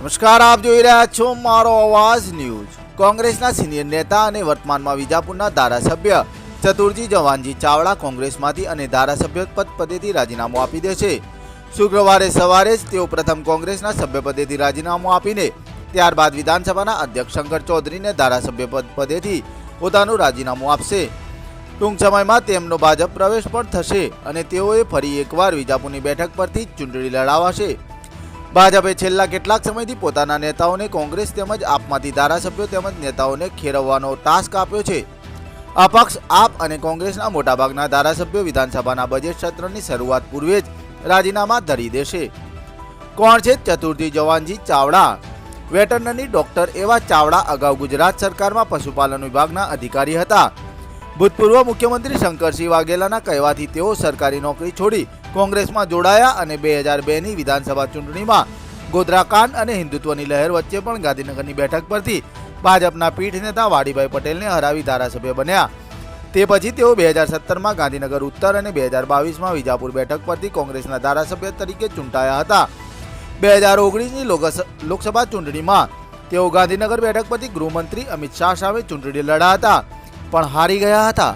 નમસ્કાર, આપ જોઈ રહ્યા છો મારો અવાજ ન્યૂઝ. કોંગ્રેસના સિનિયર નેતા અને વર્તમાનમાં વિજાપુરના ધારાસભ્ય ચતુરજી જવાનજી ચાવડા કોંગ્રેસમાંથી અને ધારાસભ્ય પદ પદેથી રાજીનામું આપી દે છે. શુક્રવારે સવારે જ તેઓ પ્રથમ કોંગ્રેસના સભ્યપદેથી રાજીનામું આપીને ત્યારબાદ વિધાનસભાના અધ્યક્ષ શંકર ચૌધરીને ધારાસભ્ય પદ પદેથી પોતાનું રાજીનામું આપશે. ટૂંક સમયમાં તેમનો ભાજપ પ્રવેશ પણ થશે અને તેઓએ ફરી એકવાર વિજાપુરની બેઠક પરથી ચૂંટણી લડાવાશે. ભાજપે છેલ્લા કેટલાક સમયથી પોતાના નેતાઓને કોંગ્રેસ તેમજ આપમાંથી ધારાસભ્યો તેમજ નેતાઓને ખેરવવાનો ટાસ્ક આપ્યો છે. અપક્ષ આપ અને કોંગ્રેસના મોટાભાગના ધારાસભ્યો વિધાનસભાના બજેટ સત્રની શરૂઆત પૂર્વે જ રાજીનામા ધરી દેશે. કોણ છે ચતુર્થી જવાનજી ચાવડા? વેટરનરી ડોક્ટર એવા ચાવડા અગાઉ ગુજરાત સરકારમાં પશુપાલન વિભાગના અધિકારી હતા. ભૂતપૂર્વ મુખ્યમંત્રી શંકરસિંહ વાઘેલાના કહેવાથી તેઓ સરકારી નોકરી છોડી કોંગ્રેસમાં જોડાયા અને બે હજાર બેની વિધાનસભા ચૂંટણીમાં ગોધરાકાંડ અને હિન્દુત્વની લહેર વચ્ચે પણ ગાંધીનગરની બેઠક પરથી ભાજપના પીઠ નેતા વાડીભાઈ પટેલને હરાવી ધારાસભ્ય બન્યા. તે પછી તેઓ બે હજાર સત્તરમાં ગાંધીનગર ઉત્તર અને બે હજાર બાવીસમાં વિજાપુર બેઠક પરથી કોંગ્રેસના ધારાસભ્ય તરીકે ચૂંટાયા હતા. બે હજાર ઓગણીસની લોકસભા ચૂંટણીમાં તેઓ ગાંધીનગર બેઠક પરથી ગૃહમંત્રી અમિત શાહ સામે ચૂંટણી લડ્યા હતા. પણ હારી ગયા હતા.